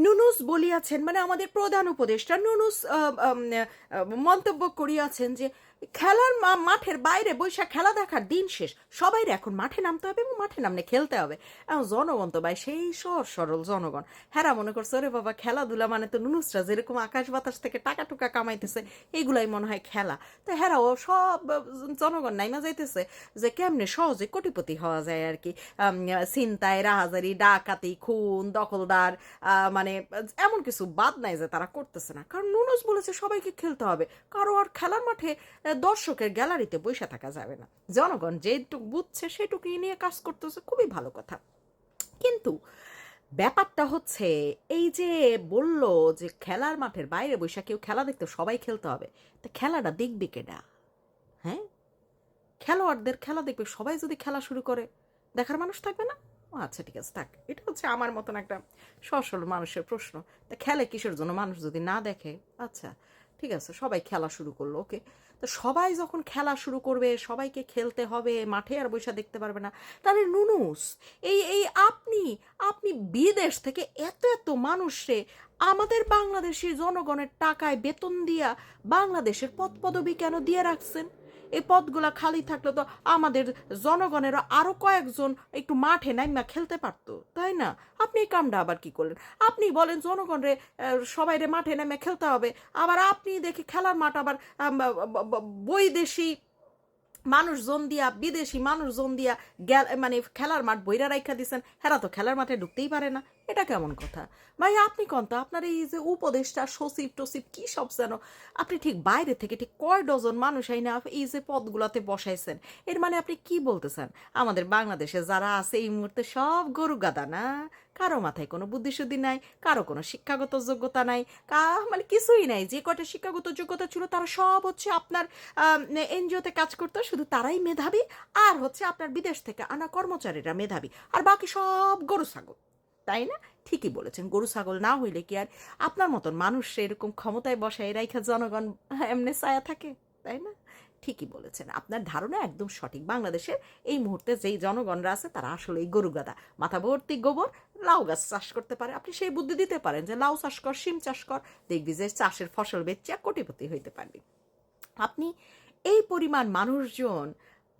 নুনুস বলিয়াছেন মানে আমাদের প্রধান উপদেষ্টা নুনুস মন্তব্য করিয়াছেন যে খেলার মাঠের বাইরে বৈশাখ খেলা দেখার দিন শেষ। সবাই এখন মাঠে নামতে হবে এবং মাঠে নামলে খেলতে হবে। এখন জনগণ তো ভাই, সেই সর সরল জনগণ। হ্যাঁ মনে করছে, ওরে বাবা, খেলাধুলা মানে তো নুনুসরা যেরকম আকাশ বাতাস থেকে টাকা টুকা কামাইতেছে, এগুলাই মনে হয় খেলা। তো হ্যাঁ ও সব জনগণ নাইমা যাইতেছে যে কেমনে সহজে কোটিপতি হওয়া যায় আর কি। ছিনতাই, রাহাজারি, ডাকাতি, খুন, দখলদার মানে এমন কিছু বাদ নাই যে তারা করতেছে না। কারণ নুনুস বলেছে সবাইকে খেলতে হবে। কারও আর খেলার মাঠে দর্শকের গ্যালারিতে বসে থাকা যাবে না। জনগণ যেটুকু বুঝছে সেটুকুই নিয়ে কাজ করতেছে, খুবই ভালো কথা। কিন্তু ব্যাপারটা হচ্ছে, এই যে বলল যে খেলার মাঠের বাইরে বসে কেউ খেলা দেখতে, সবাই খেলতে হবে, তা খেলাটা দেখবে কেডা? হ্যাঁ? খেলোয়াড়দের খেলা দেখবে, সবাই যদি খেলা শুরু করে, দেখার মানুষ থাকবে না? ও আচ্ছা ঠিক আছে, থাক। এটা হচ্ছে আমার মতন একটা সসল মানুষের প্রশ্ন। তা খেলে কিসের জন্য? মানুষ যদি না দেখে আচ্ছা। ঠিক আছে, সবাই খেলা শুরু করল ওকে তো সবাই যখন খেলা শুরু করবে, সবাইকে খেলতে হবে, মাঠে আর বৈশা দেখতে পারবে না। তাহলে নুনুস, এই এই আপনি আপনি বিদেশ থেকে এত এত মানুষে আমাদের বাংলাদেশি জনগণের টাকায় বেতন দিয়া বাংলাদেশের পদ পদবি কেন দিয়ে রাখছেন? এই পদগুলা খালি থাকলে তো আমাদের জনগণেরও আরও কয়েকজন একটু মাঠে নাইমা খেলতে পারতো তাই না? আপনি এই কামটা আবার কি করলেন? আপনি বলেন জনগণরে সবাই রে মাঠে নেমে খেলতে হবে আবার আপনি দেখি খেলার মাঠ আবার আম, ব- ব- ব- বৈদেশি মানুষজন দিয়া, বিদেশি মানুষজন দিয়া গেল মানে খেলার মাঠ বইরা রাইখা দিছেন, হেরা তো খেলার মাঠে ঢুকতেই পারে না। এটা কেমন কথা? ভাই, আপনি কোন তো? আপনার এই যে উপদেষ্টা, সচিব টসিব কী সব যেন? আপনি ঠিক বাইরে থেকে ঠিক কয় ডজন মানুষ আইনা এই যে পদগুলোতে বসাইছেন? এর মানে আপনি কি বলতেছেন? আমাদের বাংলাদেশে যারা আছে এই মুহূর্তে সব গরু গাদা না? কারও মাথায় কোনো বুদ্ধিশুদ্ধি নাই, কারও কোনো শিক্ষাগত যোগ্যতা নাই, কা মানে কিছুই নাই। যে কটা শিক্ষাগত যোগ্যতা ছিল তারা সব হচ্ছে আপনার এনজিওতে কাজ করতো, শুধু তারাই মেধাবী আর হচ্ছে আপনার বিদেশ থেকে আনা কর্মচারীরা মেধাবী। আর বাকি সব গরু ছাগল। তাই না? ঠিকই বলেছেন, গরু ছাগল না হইলে কি আর আপনার মতন মানুষ এরকম ক্ষমতায় বসায় রাইখা জনগণ এমনি ছায়া থাকে? তাই না? ঠিকই বলেছেন। আপনার ধারণা একদম সঠিক। বাংলাদেশের এই মুহূর্তে যেই জনগণরা আছে তারা আসলে এই গরু গাদা মাথা ভর্তি গোবর লাউ গাছ চাষ করতে পারে। আপনি সেই বুদ্ধি দিতে পারেন যে লাউ চাষ কর, শিম চাষ কর, দেখবি যে চাষের ফসল বেচে কোটিপতি হইতে পারবি। আপনি এই পরিমাণ মানুষজন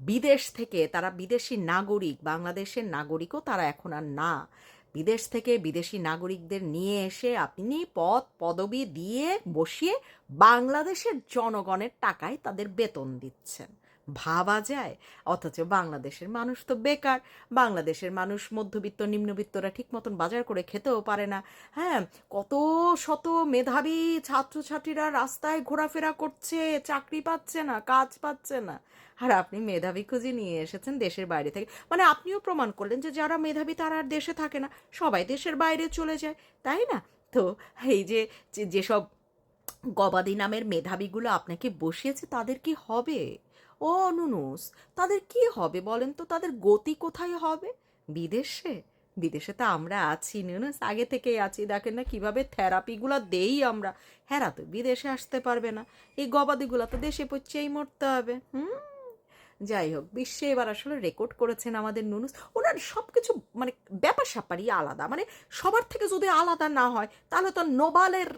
বিদেশ থেকে, তারা বিদেশি নাগরিক, বাংলাদেশের নাগরিকও তারা এখন আর না। বিদেশ থেকে বিদেশি নাগরিকদের নিয়ে এসে আপনি পদ পদবি দিয়ে বসিয়ে বাংলাদেশের জনগণের টাকায় তাদের বেতন দিচ্ছেন। ভাবা যায়। অথচ বাংলাদেশের মানুষ তো বেকার। বাংলাদেশের মানুষ মধ্যবিত্ত, নিম্নবিত্তরা ঠিক মতন বাজার করে খেতেও পারে না। হ্যাঁ কত শত মেধাবী ছাত্রছাত্রীরা রাস্তায় ঘোরাফেরা করছে, চাকরি পাচ্ছে না, কাজ পাচ্ছে না। আর আপনি মেধাবী খুঁজে নিয়ে এসেছেন দেশের বাইরে থেকে। মানে আপনিও প্রমাণ করলেন যে যারা মেধাবী তারা আর দেশে থাকে না। সবাই দেশের বাইরে চলে যায়, তাই না? তো এই যে যেসব গবাদি নামের মেধাবীগুলো আপনাকে বসিয়েছে তাদের কি হবে? ও নুনুস, তাদের কি হবে বলেন তো? তাদের গতি কোথায় হবে? বিদেশে? বিদেশে তো আমরা আছি নুনুস, আগে থেকেই আছি। দেখেন না কীভাবে থেরাপিগুলো দেই আমরা। হ্যাঁ তো বিদেশে আসতে পারবে না। এই গবাদিগুলো তো দেশে পচেই মরতে হবে। হুম? যাই হোক, বিশ্বে এবার আসলে রেকর্ড করেছেন আমাদের নুনুস। ওনার সব কিছু মানে ব্যাপার স্যাপারই আলাদা। মানে সবার থেকে যদি আলাদা না হয়, তাহলে তো নোবালের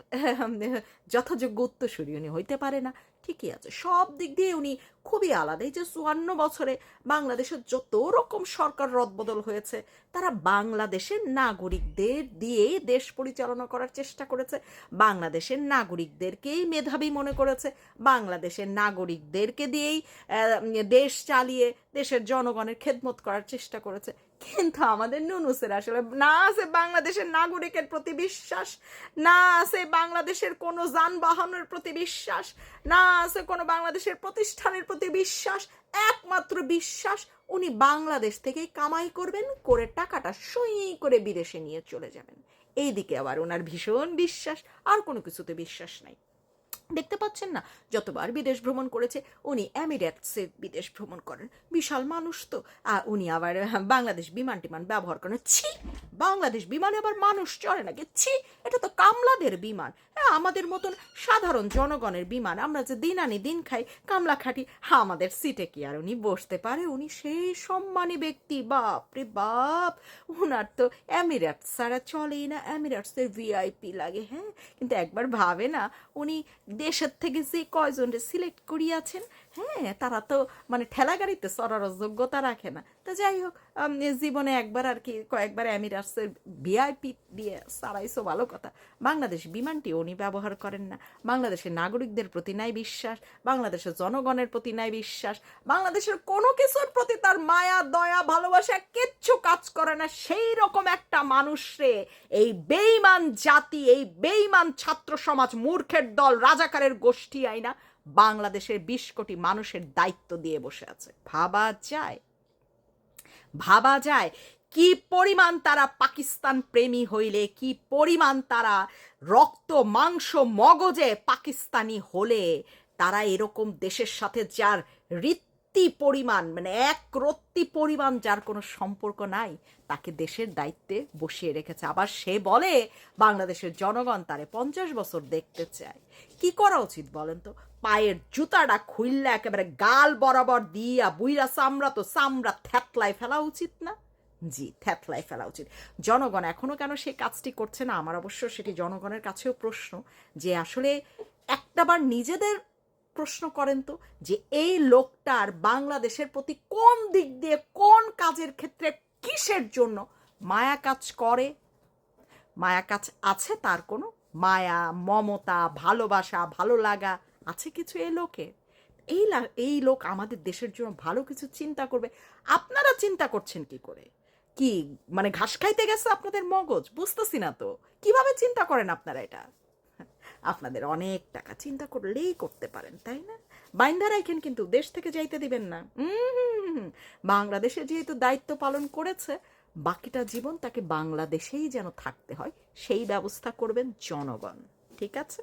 যথাযোগ্য উত্তরসূরি উনি হইতে পারে না। ঠিকই আছে। সব দিক দিয়ে উনি খুবই আলাদা। এই যে চুয়ান্ন বছরে বাংলাদেশের যত রকম সরকার রদবদল হয়েছে, তারা বাংলাদেশের নাগরিকদের দিয়েই দেশ পরিচালনা করার চেষ্টা করেছে। বাংলাদেশের নাগরিকদেরকেই মেধাবী মনে করেছে। বাংলাদেশের নাগরিকদেরকে দিয়েই দেশ চালিয়ে দেশের জনগণের খেদমত করার চেষ্টা করেছে। কিন্তু আমাদের নুনুসের আসলে না আছে বাংলাদেশের নাগরিকের প্রতি বিশ্বাস, না আছে বাংলাদেশের কোনো যানবাহনের প্রতি বিশ্বাস, না আছে কোনো বাংলাদেশের প্রতিষ্ঠানের প্রতি বিশ্বাস, একমাত্র বিশ্বাস উনি বাংলাদেশ থেকেই কামাই করবেন, করে টাকাটা সই করে বিদেশে নিয়ে চলে যাবেন। এইদিকে আবার ওনার ভীষণ বিশ্বাস, আর কোনো কিছুতে বিশ্বাস নাই। দেখতে পাচ্ছেন না, যতবার বিদেশ ভ্রমণ করেছে, উনি অ্যামিরেটসে বিদেশ ভ্রমণ করেন। বিশাল মানুষ তো উনি আবার বাংলাদেশ বিমান টিমান ব্যবহার করেন। ছি! বাংলাদেশ বিমানে আবার মানুষ চড়ে নাকি? ছি, এটা তো কামলাদের বিমান। হ্যাঁ আমাদের মতন সাধারণ জনগণের বিমান। আমরা যে দিন আনি দিন খাই, কামলা খাটি হ্যাঁ আমাদের সিটে কি আর উনি বসতে পারে? উনি সেই সম্মানী ব্যক্তি। বাপ রে বাপ! ওনার তো এমিরেটস ছাড়া চলেই না। এমিরেটসের ভিআইপি লাগে হ্যাঁ? কিন্তু একবার ভাবে না, উনি দেশের থেকে যে কয়জনকে সিলেক্ট করিয়াছেন হ্যাঁ তারা তো মানে ঠেলা গাড়িতে চড়ার যোগ্যতা রাখে না। তো যাই হোক জীবনে একবার আর কি কয়েকবার এমিরেটসের ভিআইপি দিয়ে সারাইছো ভালো কথা। বাংলাদেশ বিমানটি উনি ব্যবহার করেন না। বাংলাদেশের নাগরিকদের প্রতি নাই বিশ্বাস, বাংলাদেশের জনগণের প্রতি নাই বিশ্বাস, বাংলাদেশের কোনো কিছুর প্রতি তার মায়া, দয়া, ভালোবাসা কিচ্ছু কাজ করে না। সেই রকম একটা মানুষরে এই বেইমান জাতি, এই বেইমান ছাত্র সমাজ, মূর্খের দল, রাজাকারের গোষ্ঠী আইনা। বাংলাদেশের বিশ কোটি মানুষের দায়িত্ব দিয়ে বসে আছে। ভাবা যায়। ভাবা যায় কি পরিমাণ তারা পাকিস্তান প্রেমী হইলে, কি পরিমাণ তারা রক্ত, মাংস, মগজে পাকিস্তানি হলে তারা এরকম দেশের সাথে যার রীতি পরিমাণ মানে এক রত্তি পরিমাণ যার কোনো সম্পর্ক নাই, তাকে দেশের দায়িত্বে বসিয়ে রেখেছে। আবার সে বলে, বাংলাদেশের জনগণ তারে পঞ্চাশ বছর দেখতে চায়। কি করা উচিত বলেন তো? পায়ের জুতাটা খুললে একেবারে গাল বরাবর দিয়া বুইরা চামড়া তো চামড়া থ্যাতলায় ফেলা উচিত না? জি থ্যাতলায় ফেলা উচিত। জনগণ এখনও কেন সেই কাজটি করছে না? আমার অবশ্য সেটি জনগণের কাছেও প্রশ্ন যে আসলে একটাবার নিজেদের প্রশ্ন করেন তো, যে এই লোকটার বাংলাদেশের প্রতি কোন দিক দিয়ে, কোন কাজের ক্ষেত্রে কিসের জন্য মায়া কাজ করে? মায়া কাজ আছে তার কোনো? মায়া, মমতা, ভালোবাসা, ভালো লাগা আছে কিছু এই লোকে? এই এই লোক আমাদের দেশের জন্য ভালো কিছু চিন্তা করবে। আপনারা চিন্তা করছেন কি করে? কি মানে ঘাস খাইতে গেছে আপনাদের মগজ? বুঝতেছি না তো। কীভাবে চিন্তা করেন আপনারা এটা? আপনাদের অনেক টাকা চিন্তা করলেই করতে পারেন, তাই না? বাইন্দা রাখেন কিন্তু, দেশ থেকে যাইতে দিবেন না। বাংলাদেশে যেহেতু দায়িত্ব পালন করেছে, বাকিটা জীবন তাকে বাংলাদেশেই যেন থাকতে হয়, সেই ব্যবস্থা করবেন জনগণ। ঠিক আছে?